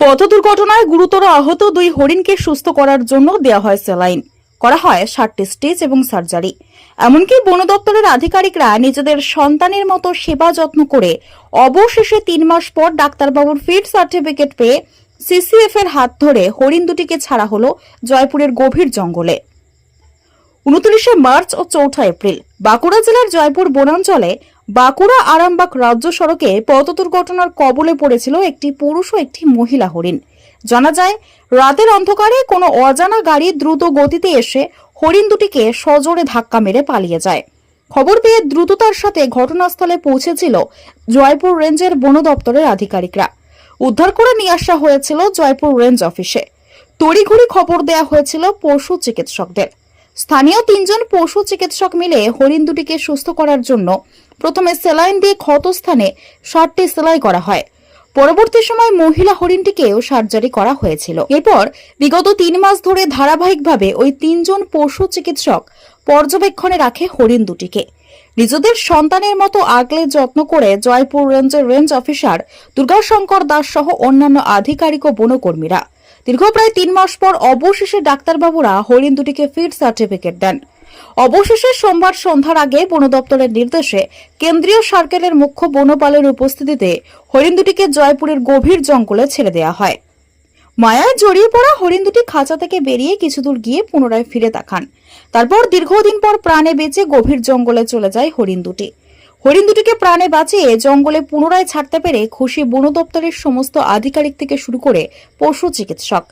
পথ দুর্ঘটনায় গুরুতর আহত দুই হরিণকে সুস্থ করার জন্য দেওয়া হয় স্যালাইন। করা হয় ষাটটি স্টিচ এবং সার্জারি। এমনকি বন দপ্তরের আধিকারিকরা নিজেদের সন্তানের মতো সেবা যত্ন করে অবশেষে তিন মাস পর ডাক্তারবাবুর ফিট সার্টিফিকেট পেয়ে সিসিএফ এর হাত ধরে হরিণ দুটিকে ছাড়া হলো জয়পুরের গভীর জঙ্গলে। উনত্রিশে মার্চ ও চৌঠা এপ্রিল বাঁকুড়া জেলার জয়পুর বনাঞ্চলে বাঁকুড়া আরামবাগ রাজ্য সড়কে পথ দুর্ঘটনার কবলে পড়েছিল একটি পুরুষ ও একটি মহিলা হরিণ। জানা যায়, রাতের অন্ধকারে কোনো অজানা গাড়ি দ্রুত গতিতে এসে হরিণ দুটিকে সজোরে ধাক্কা মেরে পালিয়ে যায়। খবর পেয়ে দ্রুততার সাথে ঘটনাস্থলে পৌঁছেছিল জয়পুর রেঞ্জের বন দপ্তরের আধিকারিকরা। উদ্ধার করে নিয়ে আসা হয়েছিল জয়পুর রেঞ্জ অফিসে। তড়িঘড়ি খবর দেয়া হয়েছিল পশু চিকিৎসকদের। স্থানীয় তিনজন পশু চিকিৎসক মিলে হরিণ দুটিকে সুস্থ করার জন্য প্রথমে সেলাইন দিয়ে ক্ষতস্থানে ষাটটি সেলাই করা হয়। পরবর্তী সময় মহিলা হরিণটিকেও সার্জারি করা হয়েছিল। এরপর বিগত তিন মাস ধরে ধারাবাহিকভাবে ওই তিনজন পশু চিকিৎসক পর্যবেক্ষণে রাখে হরিণ দুটিকে। নিজেদের সন্তানের মতো আগলে যত্ন করে জয়পুর রেঞ্জের রেঞ্জ অফিসার দুর্গাশঙ্কর দাস সহ অন্যান্য আধিকারিক ও বনকর্মীরা। দীর্ঘ প্রায় তিন মাস পর অবশেষে ডাক্তারবাবুরা হরিণ দুটিকে ফিট সার্টিফিকেট দেন। অবশেষে সোমবার সন্ধ্যার আগে বন দপ্তরের নির্দেশে কেন্দ্রীয় সার্কেলের মুখ্য বনপালের উপস্থিতিতে হরিণ দুটিকে জয়পুরের গভীর জঙ্গলে ছেড়ে দেওয়া হয়। মায়ায় জড়িয়ে পড়া হরিণ দুটি খাঁচা থেকে বেরিয়ে কিছু দূর গিয়ে পুনরায় ফিরে তাকান। তারপর দীর্ঘদিন পর প্রাণে বেঁচে গভীর জঙ্গলে চলে যায় হরিণ দুটি। হরিণ দুটিকে প্রাণে বাঁচিয়ে জঙ্গলে পুনরায় ছাড়তে পেরে খুশি বন দপ্তরের সমস্ত আধিকারিক থেকে শুরু করে পশু চিকিৎসক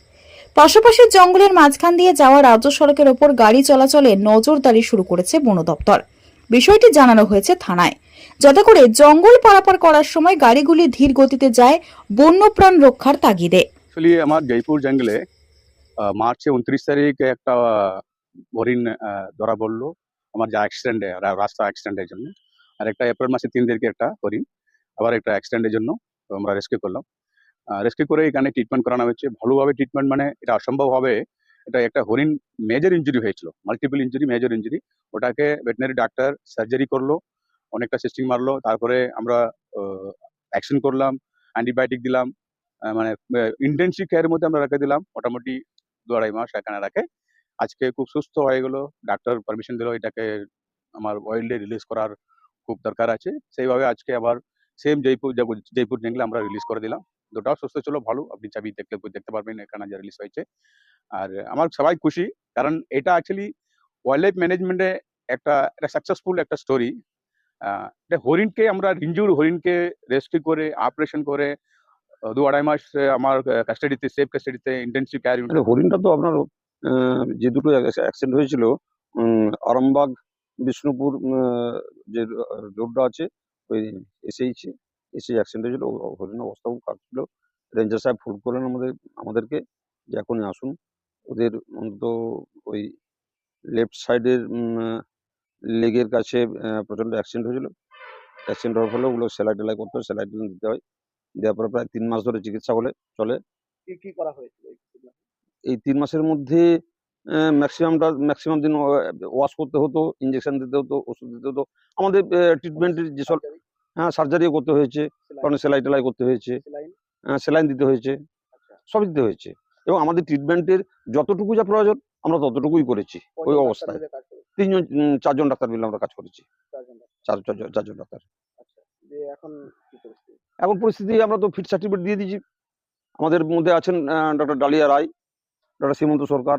পাশাপাশি জঙ্গলের মাঝখান দিয়ে যাওয়া রাজ্য সড়কের ওপর গাড়ি চলাচলে নজরদারি শুরু করেছে বন দপ্তর। বিষয়টি জানানো হয়েছে থানায়। যাতে করে জঙ্গল পারাপার করার সময় গাড়িগুলি ধীর গতিতে যায়, বন্যপ্রাণ রক্ষার তাগিদে। আমার জয়পুর জঙ্গলে মার্চে উনত্রিশ তারিখে একটা হরিণ ধরা পড়ল। আমার যা অ্যাক্সিডেন্ট রাস্তা অ্যাক্সিডেন্টের জন্য। আর একটা এপ্রিল মাসে তিন তারিখে একটা হরিণ। আবার একটা অ্যাক্সিডেন্টের জন্য আমরা রেস্কিউ করলাম। রেস্কিউ করে এখানে ট্রিটমেন্ট করানো হচ্ছে ভালোভাবে ট্রিটমেন্ট মানে এটা অসম্ভব হবে। এটা একটা হরিণ মেজর ইঞ্জুরি হয়েছিল। মাল্টিপল ইঞ্জুরি মেজর ইঞ্জুরি ওটাকে ভেটেনারি ডাক্তার সার্জারি করল, অনেকটা সিস্টিং মারলো, তারপরে আমরা অ্যাকশন করলাম অ্যান্টিবায়োটিক দিলাম মানে ইন্টেন্সিভ কেয়ারের মধ্যে আমরা রেখে দিলাম। মোটামুটি দু আড়াই মাস এখানে রাখে আজকে খুব সুস্থ হয়ে গেলো। ডাক্তার পারমিশন দিল এটাকে আমার ওয়াইল্ডে রিলিজ করার খুব দরকার আছে। সেইভাবে আজকে আবার সেম জয়পুর- জয়পুর জঙ্গলে আমরা রিলিজ করে দিলাম। দুটাও সুস্থ ছিল, ভালো। আপনি চাবি দেখলে দেখতে পারবেন এখানে যে রিলিজ হয়েছে। আর আমার সবাই খুশি, কারণ এটা অ্যাকচুয়ালি ওয়াইল্ড লাইফ ম্যানেজমেন্টে একটা একটা সাকসেসফুল একটা স্টোরি এটা হরিণকে আমরা ইনজুর হরিণকে রেস্কিউ করে অপারেশন করে দু আড়াই মাস আমার কাস্টাডিতে সেফ কাস্টাডিতে ইন্টেন্সিভ কেয়ার আরে, হরিণটা তো আপনার যে দুটো অ্যাক্সিডেন্ট হয়েছিল আরামবাগ, বিষ্ণুপুর যে রোডটা আছে, ওই এসেইছে এসে অ্যাক্সিডেন্ট হয়েছিল হরিণ অবস্থা খুব খারাপ ছিল রেঞ্জার সাহেব ফোন করলেন আমাদের আমাদেরকে যে এখনই আসুন। ওদের অন্তত ওই লেফট সাইডের লেগের কাছে প্রচণ্ড অ্যাক্সিডেন্ট হয়েছিল। অ্যাক্সিডেন্ট হওয়ার ফলে ওগুলো সেলাই টেলাই করতে হয় সেলাই টেলাই দিতে হয়। দেওয়ার পরে প্রায় তিন মাস ধরে চিকিৎসা হলে চলে। কি করা হয়েছিল এই তিন মাসের মধ্যে ম্যাক্সিমামটা ম্যাক্সিমাম দিন ওয়াশ করতে হতো ইঞ্জেকশন দিতে হতো ওষুধ দিতে হতো। আমাদের ট্রিটমেন্টের যেসব হ্যাঁ সার্জারিও করতে হয়েছে কারণ সেলাই টেলাই করতে হয়েছে। হ্যাঁ স্যালাইন দিতে হয়েছে আচ্ছা। সবই দিতে হয়েছে। এবং আমাদের ট্রিটমেন্টের যতটুকু যা প্রয়োজন আমরা ততটুকুই করেছি ওই অবস্থায়? তিনজন চারজন ডাক্তার মিলে আমরা কাজ করেছি। চারজন ডাক্তার। চার চারজন ডাক্তার। আচ্ছা এখন পরিস্থিতি? আমরা তো ফিট সার্টিফিকেট দিয়ে দিয়েছি। আমাদের মধ্যে আছেন ডক্টর ডালিয়া রায় ডক্টর সীমন্ত সরকার।